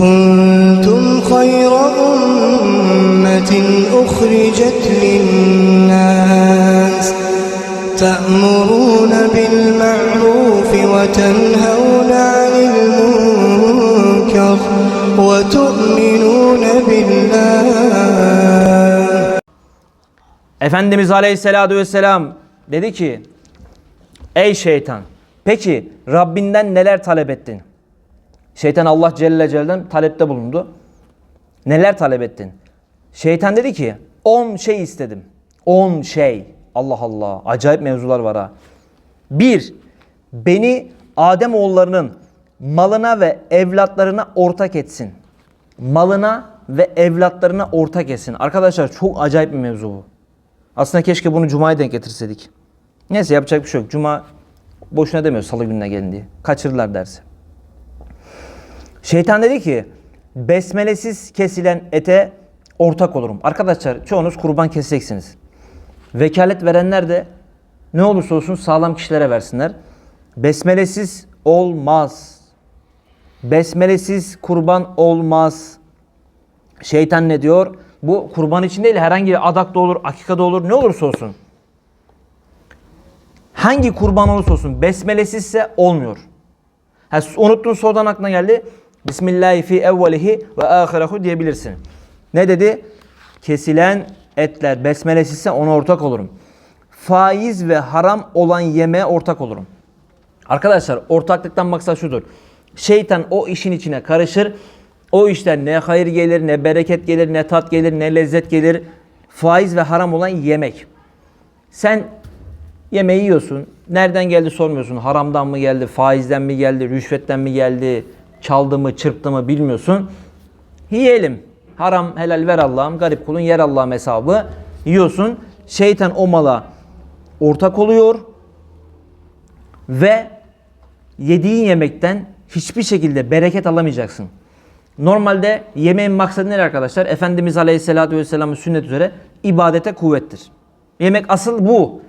كنتم خير أمة أخرجت للناس تأمرون بالمعروف وتنهون عن المنكر وتؤمنون بالله Efendimiz Aleyhisselatü Vesselam dedi ki Ey şeytan peki Rabbinden neler talep ettin? Şeytan Allah Celle Celle'den talepte bulundu. Neler talep ettin? Şeytan dedi ki 10 şey istedim. 10 şey. Allah Allah. Acayip mevzular var ha. 1. Beni Adem oğullarının malına ve evlatlarına ortak etsin. Malına ve evlatlarına ortak etsin. Arkadaşlar çok acayip bir mevzu bu. Aslında keşke bunu Cuma'ya denk getirseydik. Neyse yapacak bir şey yok. Cuma boşuna demiyor salı gününe gelin diye. Kaçırırlar dersi. Şeytan dedi ki besmelesiz kesilen ete ortak olurum. Arkadaşlar çoğunuz kurban keseceksiniz. Vekalet verenler de ne olursa olsun sağlam kişilere versinler. Besmelesiz olmaz. Besmelesiz kurban olmaz. Şeytan ne diyor? Bu kurban için değil herhangi bir adakta olur, akikada olur ne olursa olsun. Hangi kurban olursa olsun besmelesizse olmuyor. Ha, unuttun sonradan aklına geldi. Bismillahi fi evvelihi ve ahirehu diyebilirsin. Ne dedi? Kesilen etler besmelesizse ona ortak olurum. Faiz ve haram olan yemeğe ortak olurum. Arkadaşlar ortaklıktan maksat şudur. Şeytan o işin içine karışır. O işten ne hayır gelir, ne bereket gelir, ne tat gelir, ne lezzet gelir. Faiz ve haram olan yemek. Sen yemeği yiyorsun. Nereden geldi sormuyorsun. Haramdan mı geldi, faizden mi geldi, rüşvetten mi geldi, çaldı mı, çırptı mı bilmiyorsun. Yiyelim. Haram helal ver Allah'ım, garip kulun yer Allah'ım hesabı. Yiyorsun. Şeytan o mala ortak oluyor ve yediğin yemekten hiçbir şekilde bereket alamayacaksın. Normalde yemeğin maksadı ne arkadaşlar? Efendimiz Aleyhisselatü Vesselam'ın sünnet üzere ibadete kuvvettir. Yemek asıl bu.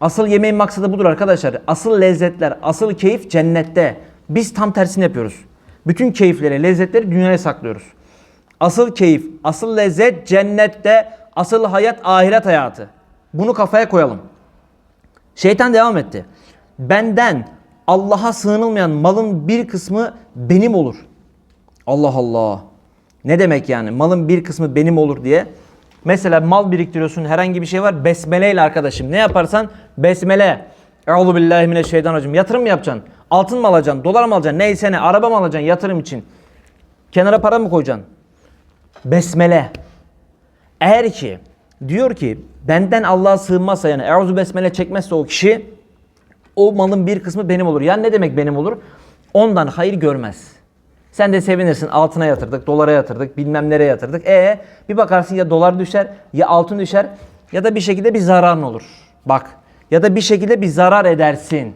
Asıl yemeğin maksadı budur arkadaşlar. Asıl lezzetler, asıl keyif cennette. Biz tam tersini yapıyoruz. Bütün keyifleri, lezzetleri dünyaya saklıyoruz. Asıl keyif, asıl lezzet cennette, asıl hayat ahiret hayatı. Bunu kafaya koyalım. Şeytan devam etti. Benden Allah'a sığınılmayan malın bir kısmı benim olur. Allah Allah. Ne demek yani? Malın bir kısmı benim olur diye. Mesela mal biriktiriyorsun herhangi bir şey var. Besmele ile arkadaşım. Ne yaparsan besmele. Euzu billahi mineşşeytanirracim. Yatırım mı yapacaksın? Altın mı alacaksın? Dolar mı alacaksın? Neyse ne? Araba mı alacaksın yatırım için? Kenara para mı koyacaksın? Besmele. Eğer ki diyor ki benden Allah'a sığınmazsa yani Euzu besmele çekmezse o kişi o malın bir kısmı benim olur. Yani ne demek benim olur? Ondan hayır görmez. Sen de sevinirsin altına yatırdık, dolara yatırdık, bilmem nereye yatırdık. E bir bakarsın ya dolar düşer ya altın düşer ya da bir şekilde bir zararın olur. Bak ya da bir şekilde bir zarar edersin.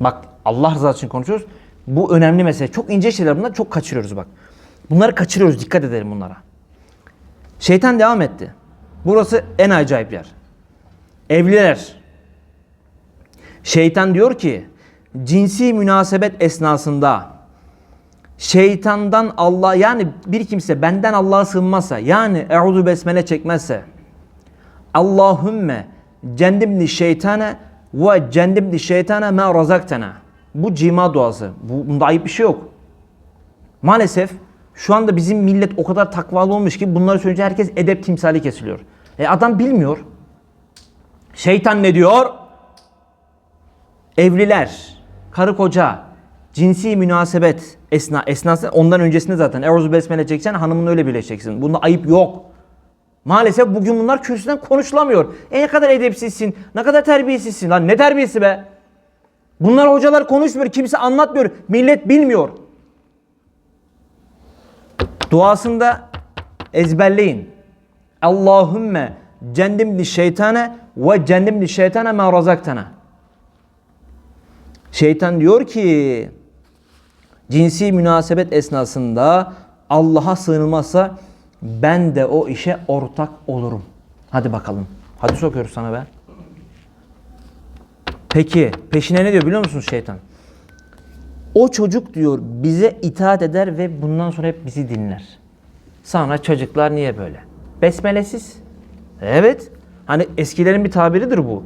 Bak Allah rızası için konuşuyoruz. Bu önemli mesele. Çok ince şeyler bunlar çok kaçırıyoruz bak. Bunları kaçırıyoruz dikkat edelim bunlara. Şeytan devam etti. Burası en acayip yer. Evliler. Şeytan diyor ki cinsi münasebet esnasında şeytandan Allah yani bir kimse benden Allah'a sığınmazsa yani euzu besmele çekmezse Allahümme cendibni şeytane ve cendibni şeytane ma razaktena. Bu cima duası. Bu, bunda ayıp bir şey yok. Maalesef şu anda bizim millet o kadar takvalı olmuş ki bunları söyleyince herkes edep timsali kesiliyor. E adam bilmiyor. Şeytan ne diyor? Evliler, karı koca, cinsi münasebet esna esnası ondan öncesinde zaten Euzu besmele çekeceksin hanımınla öyle birleşeceksin. Bunda ayıp yok. Maalesef bugün bunlar kürsüden konuşulamıyor. E ne kadar edepsizsin, ne kadar terbiyesizsin lan ne terbiyesi be? Bunlar hocalar konuşmuyor, kimse anlatmıyor, millet bilmiyor. Duasında ezberleyin. Allahümme cendimli şeytane ve cendimli şeytane ma razaktana. Şeytan diyor ki cinsi münasebet esnasında Allah'a sığınılmazsa ben de o işe ortak olurum. Hadi bakalım. Hadi sokuyoruz sana be. Peki peşine ne diyor biliyor musunuz şeytan? O çocuk diyor bize itaat eder ve bundan sonra hep bizi dinler. Sonra çocuklar niye böyle? Besmelesiz. Evet. Hani eskilerin bir tabiridir bu.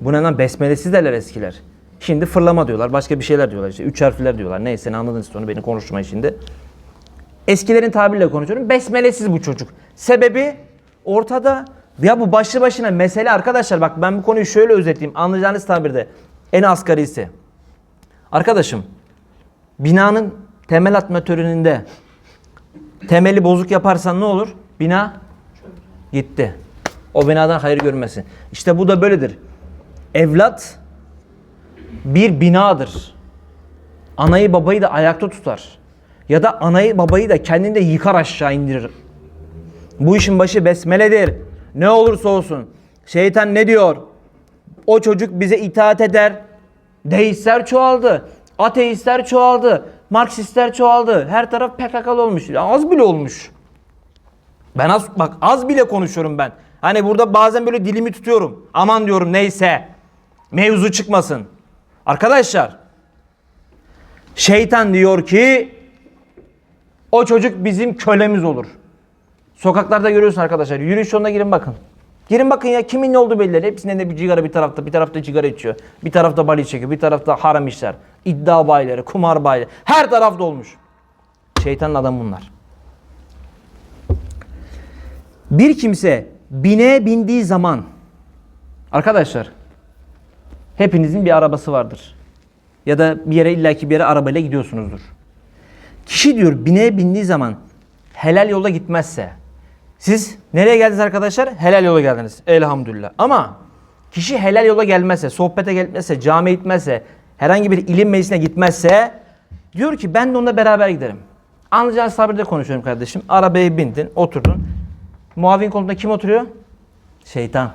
Buna lan besmelesiz derler eskiler. Şimdi fırlama diyorlar. Başka bir şeyler diyorlar. işte üç harfler diyorlar. Neyse ne anladınız onu beni konuşmayın şimdi. Eskilerin tabiriyle konuşuyorum. Besmelesiz bu çocuk. Sebebi ortada. Ya bu başlı başına mesele arkadaşlar. Bak ben bu konuyu şöyle özetleyeyim. Anlayacağınız tabirde. En asgarisi. Arkadaşım binanın temel atma töreninde temeli bozuk yaparsan ne olur? Bina gitti. O binadan hayır görmesin. İşte bu da böyledir. Evlat bir binadır. Anayı babayı da ayakta tutar. Ya da anayı babayı da kendinde yıkar aşağı indirir. Bu işin başı besmeledir. Ne olursa olsun. Şeytan ne diyor? O çocuk bize itaat eder. Deistler çoğaldı. Ateistler çoğaldı. Marksistler çoğaldı. Her taraf PKK'lı olmuş. Ya az bile olmuş. Ben az bak az bile konuşuyorum ben. Hani burada bazen böyle dilimi tutuyorum. Aman diyorum neyse. Mevzu çıkmasın. Arkadaşlar şeytan diyor ki o çocuk bizim kölemiz olur. Sokaklarda görüyorsun arkadaşlar. Yürüyüş yoluna girin bakın. Girin bakın ya kimin ne olduğu belli. değil. Hepsinin de bir cigara bir tarafta, bir tarafta sigara içiyor. Bir tarafta bali çekiyor, bir tarafta haram işler. iddia bayileri, kumar bayileri. Her tarafta olmuş. Şeytanın adamı bunlar. Bir kimse bineğe bindiği zaman arkadaşlar hepinizin bir arabası vardır. Ya da bir yere illaki bir yere arabayla gidiyorsunuzdur. Kişi diyor bineğe bindiği zaman helal yola gitmezse siz nereye geldiniz arkadaşlar? Helal yola geldiniz. Elhamdülillah. Ama kişi helal yola gelmezse, sohbete gelmezse, camiye gitmezse, herhangi bir ilim meclisine gitmezse diyor ki ben de onunla beraber giderim. Anlayacağınız tabirde konuşuyorum kardeşim. Arabaya bindin, oturdun. Muavin koltuğunda kim oturuyor? Şeytan.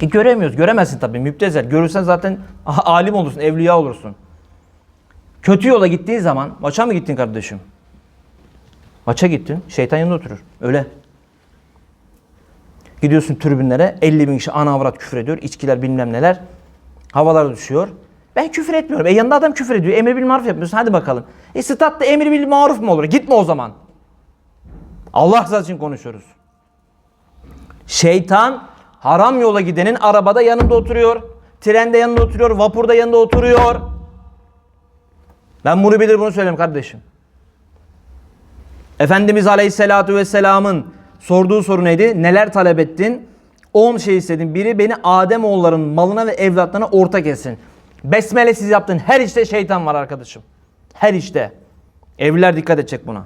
E göremiyoruz. Göremezsin tabii. Müptezel. Görürsen zaten alim olursun, evliya olursun. Kötü yola gittiği zaman, maça mı gittin kardeşim? Maça gittin, şeytan yanında oturur. Öyle. Gidiyorsun tribünlere, 50 bin kişi ana avrat küfür ediyor, içkiler bilmem neler. Havalar düşüyor. Ben küfür etmiyorum. E yanında adam küfür ediyor. Emir bil maruf yapıyorsun. Hadi bakalım. E statta emir bil maruf mu olur? Gitme o zaman. Allah rızası için konuşuyoruz. Şeytan haram yola gidenin arabada yanında oturuyor. Trende yanında oturuyor. Vapurda yanında oturuyor. Ben bunu bilir bunu söyleyeyim kardeşim. Efendimiz Aleyhisselatü Vesselam'ın sorduğu soru neydi? Neler talep ettin? 10 şey istedim. Biri beni Adem oğulların malına ve evlatlarına ortak etsin. Besmele siz yaptın. Her işte şeytan var arkadaşım. Her işte. Evliler dikkat edecek buna.